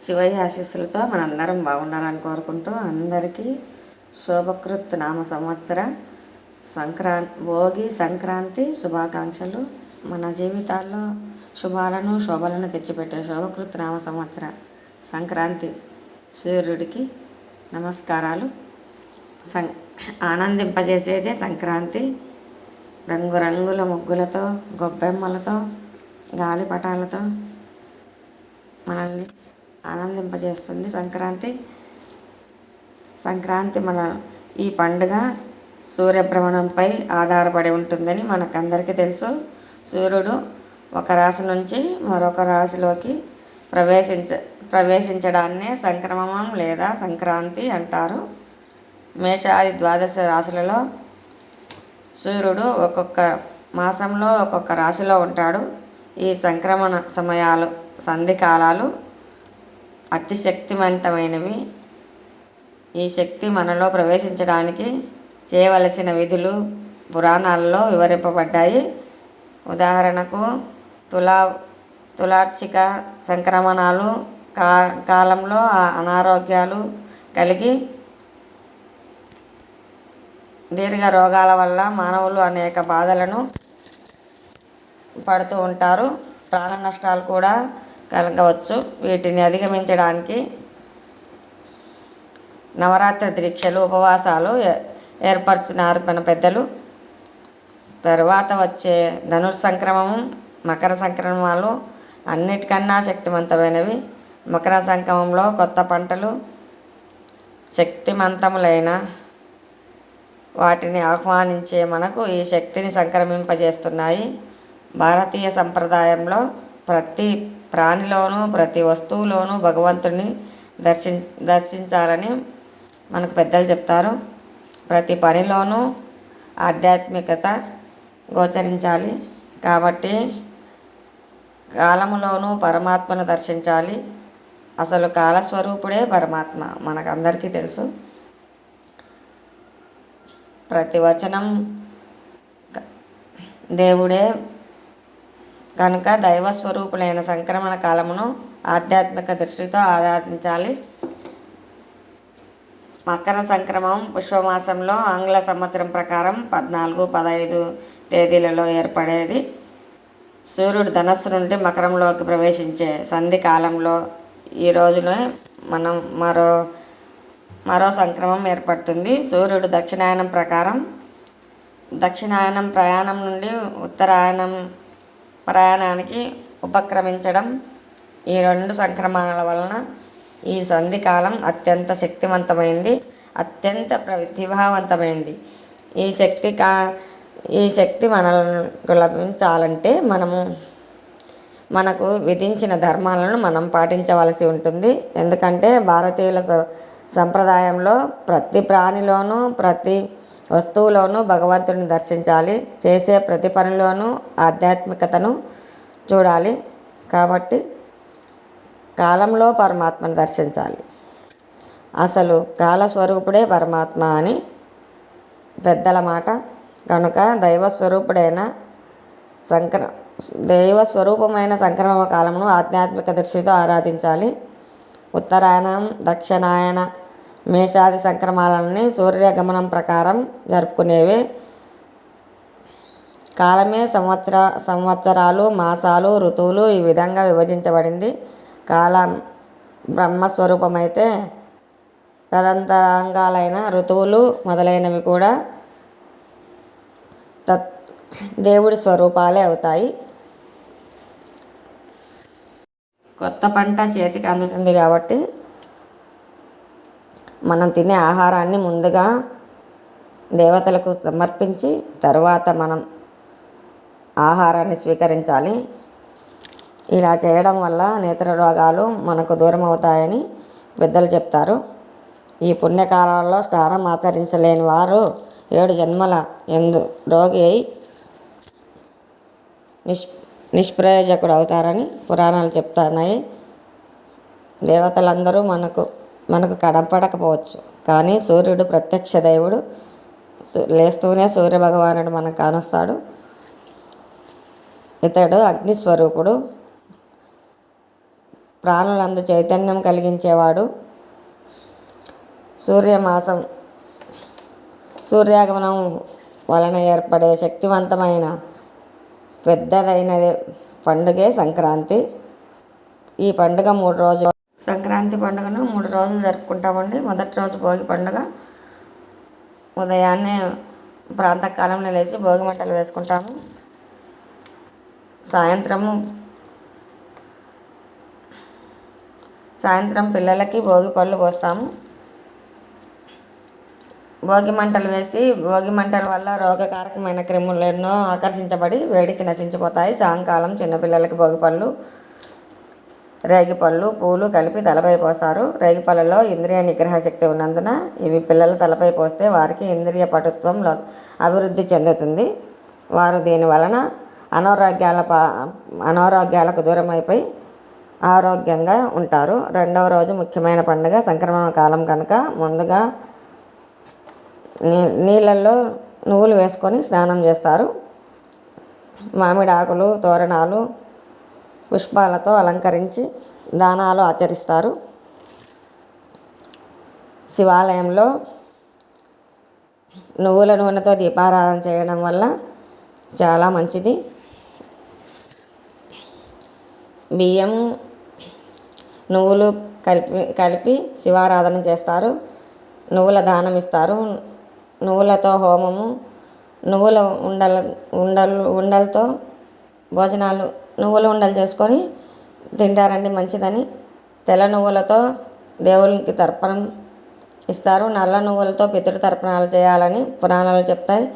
శివయ్య ఆశీస్సులతో మనందరం బాగుండాలని కోరుకుంటూ అందరికీ శోభకృత్ నామ సంవత్సర సంక్రాంతి భోగి సంక్రాంతి శుభాకాంక్షలు. మన జీవితాల్లో శుభాలను శోభలను తెచ్చిపెట్టే శోభకృత్ నామ సంవత్సర సంక్రాంతి సూర్యుడికి నమస్కారాలు. సం ఆనందింపజేసేదే సంక్రాంతి. రంగురంగుల ముగ్గులతో గొబ్బెమ్మలతో గాలిపటాలతో మనల్ని ఆనందింపజేస్తుంది. సంక్రాంతి సంక్రాంతి మన ఈ పండుగ సూర్యభ్రమణంపై ఆధారపడి ఉంటుందని మనకందరికీ తెలుసు. సూర్యుడు ఒక రాశి నుంచి మరొక రాశిలోకి ప్రవేశించ ప్రవేశించడాన్నే సంక్రమణం లేదా సంక్రాంతి అంటారు. మేషాది ద్వాదశ రాశులలో సూర్యుడు ఒక్కొక్క మాసంలో ఒక్కొక్క రాశిలో ఉంటాడు. ఈ సంక్రమణ సమయాలు సంధికాలాలు అతి శక్తివంతమైనవి ఈ శక్తి మనలో ప్రవేశించడానికి చేయవలసిన విధులు పురాణాల్లో వివరింపబడ్డాయి. ఉదాహరణకు తులా తులార్చిక సంక్రమణాలు కా కాలంలో అనారోగ్యాలు కలిగి దీర్ఘ రోగాల వల్ల మానవులు అనేక బాధలను పడుతూ ఉంటారు. ప్రాణ నష్టాలు కూడా కలగవచ్చు వీటిని అధిగమించడానికి నవరాత్రి దీక్షలు ఉపవాసాలు ఏ- ఏర్పరిచినారు మన పెద్దలు. తర్వాత వచ్చే ధనుర్ సంక్రమం మకర సంక్రమణాలు అన్నిటికన్నా శక్తివంతమైనవి మకర సంక్రమంలో కొత్త పంటలు శక్తిమంతములైన వాటిని ఆహ్వానించే మనకు ఈ శక్తిని సంక్రమింపజేస్తున్నాయి. భారతీయ సంప్రదాయంలో ప్రతి ప్రాణిలోనూ ప్రతి వస్తువులోనూ భగవంతుని దర్శిం దర్శించాలని మనకు పెద్దలు చెప్తారు. ప్రతి పనిలోనూ ఆధ్యాత్మికత గోచరించాలి. కాబట్టి కాలములోనూ పరమాత్మను దర్శించాలి. అసలు కాలస్వరూపుడే పరమాత్మ మనకందరికీ తెలుసు. ప్రతి వచనం దేవుడే కనుక దైవ స్వరూపులైన సంక్రమణ కాలమును ఆధ్యాత్మిక దృష్టితో ఆరాధించాలి. మకర సంక్రమం పుష్పమాసంలో ఆంగ్ల సంవత్సరం ప్రకారం పద్నాలుగు పదహైదు తేదీలలో ఏర్పడేది. సూర్యుడు ధనస్సు నుండి మకరంలోకి ప్రవేశించే సంధి కాలంలో ఈ రోజునే మనం మరో మరో సంక్రమం ఏర్పడుతుంది. సూర్యుడు దక్షిణాయనం ప్రకారం దక్షిణాయనం ప్రయాణం నుండి ఉత్తరాయణం ప్రయాణానికి ఉపక్రమించడం ఈ రెండు సంక్రమణాల వలన ఈ సంధి కాలం అత్యంత శక్తివంతమైంది అత్యంత ప్రతిభావంతమైంది ఈ శక్తి కా ఈ శక్తి మనకు లభించాలంటే మనము మనకు విధించిన ధర్మాలను మనం పాటించవలసి ఉంటుంది. ఎందుకంటే భారతీయుల స- సంప్రదాయంలో ప్రతి ప్రాణిలోనూ ప్రతి వస్తువులోనూ భగవంతుని దర్శించాలి. చేసే ప్రతి పనిలోనూ ఆధ్యాత్మికతను చూడాలి. కాబట్టి కాలంలో పరమాత్మను దర్శించాలి. అసలు కాలస్వరూపుడే పరమాత్మ అని పెద్దల మాట. కనుక దైవస్వరూపుడైన సంక్ర దైవ స్వరూపమైన సంక్రమణ కాలమును ఆధ్యాత్మిక దృష్టితో ఆరాధించాలి. ఉత్తరాయణం దక్షిణాయన మేషాది సంక్రమాలని సూర్యగమనం ప్రకారం జరుపుకునేవి. కాలమే సంవత్సర సంవత్సరాలు మాసాలు ఋతువులు ఈ విధంగా విభజించబడింది. కాలం బ్రహ్మస్వరూపమైతే తదంతరాంగాలైన ఋతువులు మొదలైనవి కూడా తత్ దేవుడి స్వరూపాలే అవుతాయి. కొత్త పంట చేతికి అందుతుంది కాబట్టి మనం తినే ఆహారాన్ని ముందుగా దేవతలకు సమర్పించి తర్వాత మనం ఆహారాన్ని స్వీకరించాలి. ఇలా చేయడం వల్ల నేత్ర రోగాలు మనకు దూరం అవుతాయని పెద్దలు చెప్తారు. ఈ పుణ్యకాలంలో స్నానం ఆచరించలేని వారు ఏడు జన్మల ఎందు రోగి అయి నిష్ నిష్ప్రయోజకుడు అవుతారని పురాణాలు చెప్తున్నాయి. దేవతలందరూ మనకు మనకు కనపడకపోవచ్చు కానీ సూర్యుడు ప్రత్యక్ష దేవుడు. లేస్తూనే సూర్య భగవానుడు మనకు కానొస్తాడు. ఇతడు అగ్నిస్వరూపుడు ప్రాణులందు చైతన్యం కలిగించేవాడు. సూర్యమాసం సూర్యాగమనం వలన ఏర్పడే శక్తివంతమైన పెద్దదైన పండుగే సంక్రాంతి. ఈ పండుగ మూడు రోజులు సంక్రాంతి పండుగను మూడు రోజులు జరుపుకుంటామండి. మొదటి రోజు భోగి పండుగ. ఉదయాన్నే ప్రాంతకాలంలో లేచి భోగి మంటలు వేసుకుంటాము. సాయంత్రము సాయంత్రం పిల్లలకి భోగి పళ్ళు పోస్తాము. భోగి మంటలు వేసి భోగి మంటల వల్ల రోగకారకమైన క్రిములు ఎన్నో ఆకర్షించబడి వేడికి నశించిపోతాయి. సాయంకాలం చిన్నపిల్లలకి భోగి పళ్ళు రేగిపళ్ళు పూలు కలిపి తలపై పోస్తారు. రేగిపళ్ళలో ఇంద్రియ నిగ్రహ శక్తి ఉన్నందున ఇవి పిల్లల తలపై పోస్తే వారికి ఇంద్రియ పటుత్వం అభివృద్ధి చెందుతుంది. వారు దీని వలన అనారోగ్యాల పా అనారోగ్యాలకు దూరమైపోయి ఆరోగ్యంగా ఉంటారు. రెండవ రోజు ముఖ్యమైన పండుగ సంక్రమణ కాలం కనుక ముందుగా నీ నీళ్ళల్లో నువ్వులు వేసుకొని స్నానం చేస్తారు. మామిడి ఆకులు తోరణాలు పుష్పాలతో అలంకరించి దానాలు ఆచరిస్తారు. శివాలయంలో నువ్వుల నూనెతో దీపారాధన చేయడం వల్ల చాలా మంచిది. బియ్యం నువ్వులు కలిపి కలిపి శివారాధన చేస్తారు. నువ్వుల దానం ఇస్తారు. నువ్వులతో హోమము నువ్వుల ఉండల ఉండలు ఉండలతో భోజనాలు నువ్వుల ఉండలు చేసుకొని తింటారండి మంచిదని. తెల్ల నువ్వులతో దేవునికి తర్పణం ఇస్తారు. నల్ల నువ్వులతో పితృతర్పణాలు చేయాలని పురాణాలు చెప్తాయి.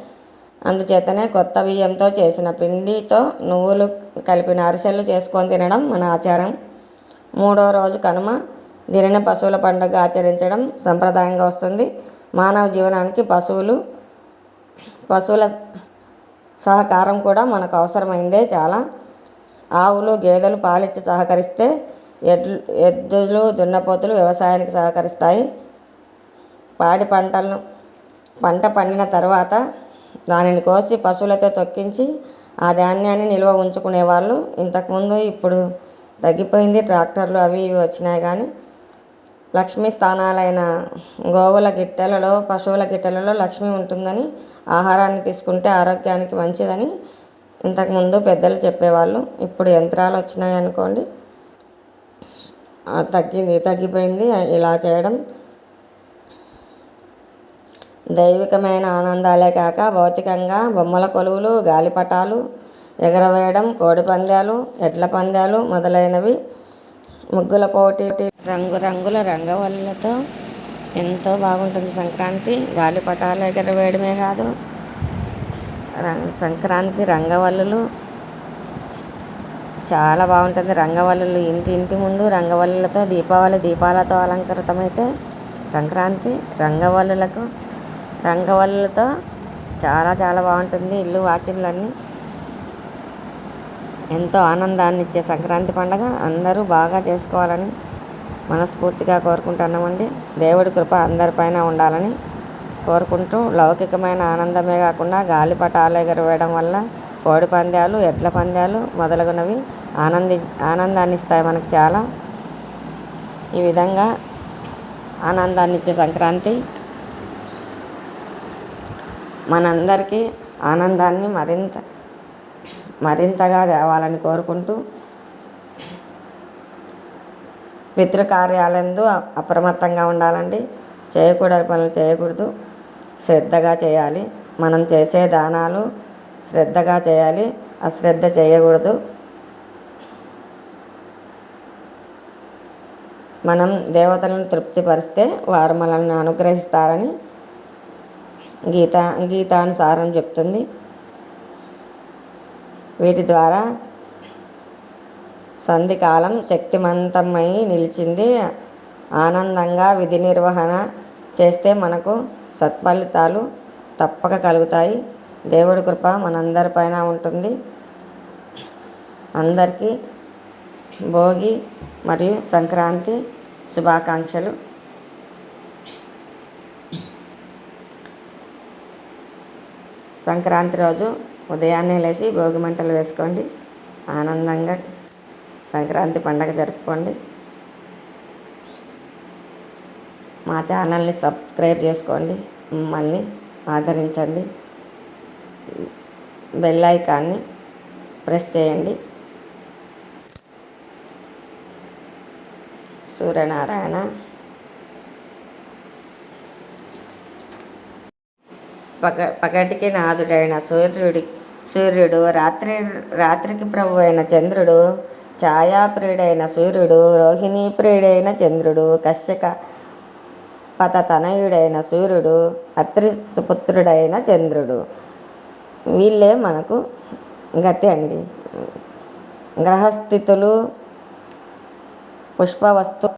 అందుచేతనే కొత్త బియ్యంతో చేసిన పిండితో నువ్వులు కలిపిన అరిసెలు చేసుకొని తినడం మన ఆచారం. మూడో రోజు కనుమ దీనిని పశువుల పండుగ ఆచరించడం సంప్రదాయంగా వస్తుంది. మానవ జీవనానికి పశువులు పశువుల సహకారం కూడా మనకు అవసరమైందే చాలా. ఆవులు గేదెలు పాలిచ్చి సహకరిస్తే ఎడ్లు ఎద్దులు దున్నపోతులు వ్యవసాయానికి సహకరిస్తాయి. పాడి పంటలను పంట పండిన తర్వాత దానిని కోసి పశువులతో తొక్కించి ఆ ధాన్యాన్ని నిల్వ ఉంచుకునేవాళ్ళు ఇంతకుముందు ఇప్పుడు తగ్గిపోయింది. ట్రాక్టర్లు అవి ఇవి వచ్చినాయి కానీ లక్ష్మీ స్థానాలైన గోవుల గిట్టెలలో పశువుల గిట్టెలలో లక్ష్మి ఉంటుందని ఆహారాన్ని తీసుకుంటే ఆరోగ్యానికి మంచిదని ఇంతకుముందు పెద్దలు చెప్పేవాళ్ళు ఇప్పుడు యంత్రాలు వచ్చినాయి అనుకోండి. తగ్గింది తగ్గిపోయింది ఇలా చేయడం దైవికమైన ఆనందాలే కాక భౌతికంగా బొమ్మల కొలువులు గాలిపటాలు ఎగరవేయడం కోడి పందాలు ఎడ్ల పందాలు మొదలైనవి ముగ్గుల పోటీ. రంగురంగుల రంగవల్లులతో ఎంతో బాగుంటుంది సంక్రాంతి. గాలిపటాలు ఎగరవేయడమే కాదు సంక్రాంతి రంగవల్లులు. చాలా బాగుంటుంది రంగవల్లులు. ఇంటి ఇంటి ముందు రంగవల్లులతో దీపావళి దీపాలతో అలంకృతమైతే సంక్రాంతి రంగవల్లులకు. రంగవల్లులతో చాలా చాలా బాగుంటుంది ఇల్లు వాకిళ్ళన్నీ. ఎంతో ఆనందాన్ని ఇచ్చే సంక్రాంతి పండగ. అందరూ బాగా చేసుకోవాలని మనస్ఫూర్తిగా కోరుకుంటున్నామండి. దేవుడి కృప అందరిపైన ఉండాలని కోరుకుంటూ లౌకికమైన ఆనందమే కాకుండా గాలిపటాలు ఎగరవేయడం వల్ల కోడి పందాలు ఎడ్ల పందాలు మొదలగునవి ఆనంది ఆనందాన్ని ఇస్తాయి మనకు చాలా. ఈ విధంగా ఆనందాన్ని ఇచ్చే సంక్రాంతి మనందరికీ ఆనందాన్ని మరింత మరింతగా తేవాలని కోరుకుంటూ పితృకార్యాలందు అప్రమత్తంగా ఉండాలండి. చేయకూడని పనులు చేయకూడదు. శ్రద్ధగా చేయాలి. మనం చేసే దానాలు శ్రద్ధగా చేయాలి. అశ్రద్ధ చేయకూడదు. మనం దేవతలను తృప్తిపరిస్తే వారు మనల్ని అనుగ్రహిస్తారని గీత గీతానుసారం చెప్తుంది. వీటి ద్వారా సంధికాలం శక్తిమంతమై నిలిచింది. ఆనందంగా విధి నిర్వహణ చేస్తే మనకు సత్ఫలితాలు తప్పక కలుగుతాయి. దేవుడి కృప మనందరిపైన ఉంటుంది. అందరికీ భోగి మరియు సంక్రాంతి శుభాకాంక్షలు. సంక్రాంతి రోజు ఉదయాన్నే లేచి భోగి మంటలు వేసుకోండి. ఆనందంగా సంక్రాంతి పండగ జరుపుకోండి. మా ఛానల్ని సబ్స్క్రైబ్ చేసుకోండి మమ్మల్ని ఆదరించండి. బెల్ ఐకాన్ని ప్రెస్ చేయండి. సూర్యనారాయణ. పగ పగటికి నాదుడైన సూర్యుడి సూర్యుడు రాత్రి రాత్రికి ప్రభు అయిన చంద్రుడు ఛాయాప్రియుడైన సూర్యుడు రోహిణీప్రియుడైన చంద్రుడు కశ్యక పత తనయుడైన సూర్యుడు అత్రి సుపుత్రుడైన చంద్రుడు. వీళ్ళే మనకు గతి అండి. గ్రహస్థితులు పుష్పవస్తు